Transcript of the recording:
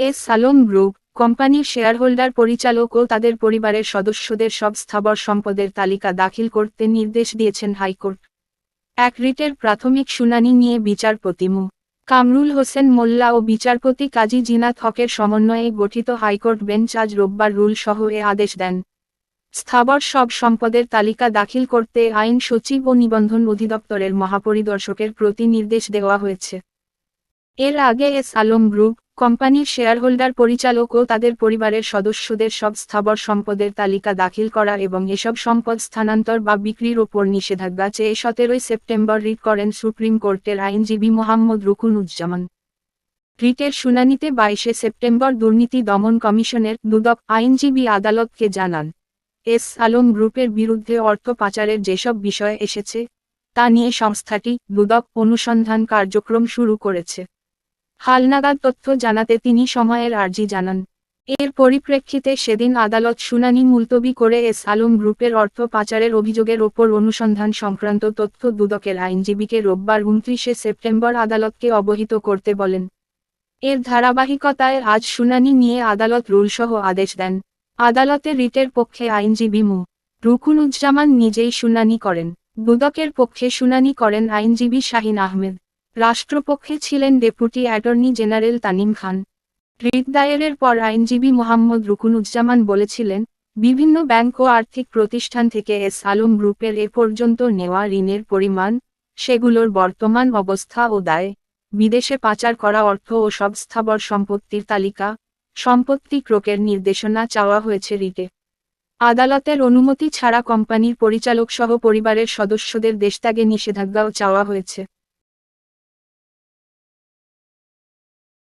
S Alam group, কোম্পানির shareholder পরিচালক ও তাদের পরিবারের সদস্যদের সব স্থাবর সম্পদের তালিকা দাখিল করতে নির্দেশ দিয়েছেন হাইকোর্ট। এক রিটের প্রাথমিক শুনানি নিয়ে বিচারপতি মু. কামরুল হোসেন মোল্লা ও বিচারপতি কাজী জিনাত হকের সমন্বয়ে গঠিত হাইকোর্ট বেঞ্চ আজ রোববার রুল সহ এ আদেশ দেন। স্থাবর সব সম্পদের তালিকা দাখিল করতে আইন সচিব ও নিবন্ধন অধিদপ্তরের মহাপরিদর্শকের প্রতি নির্দেশ দেওয়া হয়েছে। এর আগে এস আলম গ্রুপ কোম্পানির শেয়ারহোল্ডার পরিচালক ও তাদের পরিবারের সদস্যদের সব স্থাবর সম্পদের তালিকা দাখিল করা এবং এসব সম্পদ স্থানান্তর বা বিক্রির ওপর নিষেধাজ্ঞা চেয়ে সতেরোই সেপ্টেম্বর রিট করেন সুপ্রিম কোর্টের আইনজীবী মোহাম্মদ রুকুনুজ্জামান। রিটের শুনানিতে বাইশে সেপ্টেম্বর দুর্নীতি দমন কমিশনের দুদক আইনজীবী আদালতকে জানান, এস আলম গ্রুপের বিরুদ্ধে অর্থ পাচারের যেসব বিষয় এসেছে, তা নিয়ে সংস্থাটি দুদক অনুসন্ধান কার্যক্রম শুরু করেছে। হালনাগাদ তথ্য জানাতে তিনি সময়ের আর্জি জানান। এর পরিপ্রেক্ষিতে সেদিন আদালত শুনানি মুলতবি করে এস আলম গ্রুপের অর্থ পাচারের অভিযোগের ওপর অনুসন্ধান সংক্রান্ত তথ্য দুদকের আইনজীবীকে রোববার উনত্রিশে সেপ্টেম্বর আদালতকে অবহিত করতে বলেন। এর ধারাবাহিকতায় আজ শুনানি নিয়ে আদালত রুলসহ আদেশ দেন। আদালতে রিটের পক্ষে আইনজীবী মু. রুকুনুজ্জামান নিজেই শুনানি করেন। দুদকের পক্ষে শুনানি করেন আইনজীবী শাহিন আহমেদ। রাষ্ট্রপক্ষে ছিলেন deputy attorney general Tanim Khan. Writ দায়েরের পর আইনজীবী মোহাম্মদ রুকুনুজ্জামান বলেছিলেন, বিভিন্ন ব্যাংক ও আর্থিক প্রতিষ্ঠান থেকে এস আলম গ্রুপের এ পর্যন্ত নেওয়া ঋণের পরিমাণ, সেগুলোর বর্তমান অবস্থা ও দায়, বিদেশে পাচার করা অর্থ ও সব স্থাবর সম্পত্তির তালিকা, সম্পত্তি ক্রোকের নির্দেশনা চাওয়া হয়েছে রিটে। আদালতের অনুমতি ছাড়া কোম্পানির পরিচালক সহ পরিবারের সদস্যদের দেশত্যাগে নিষেধাজ্ঞাও চাওয়া হয়েছে।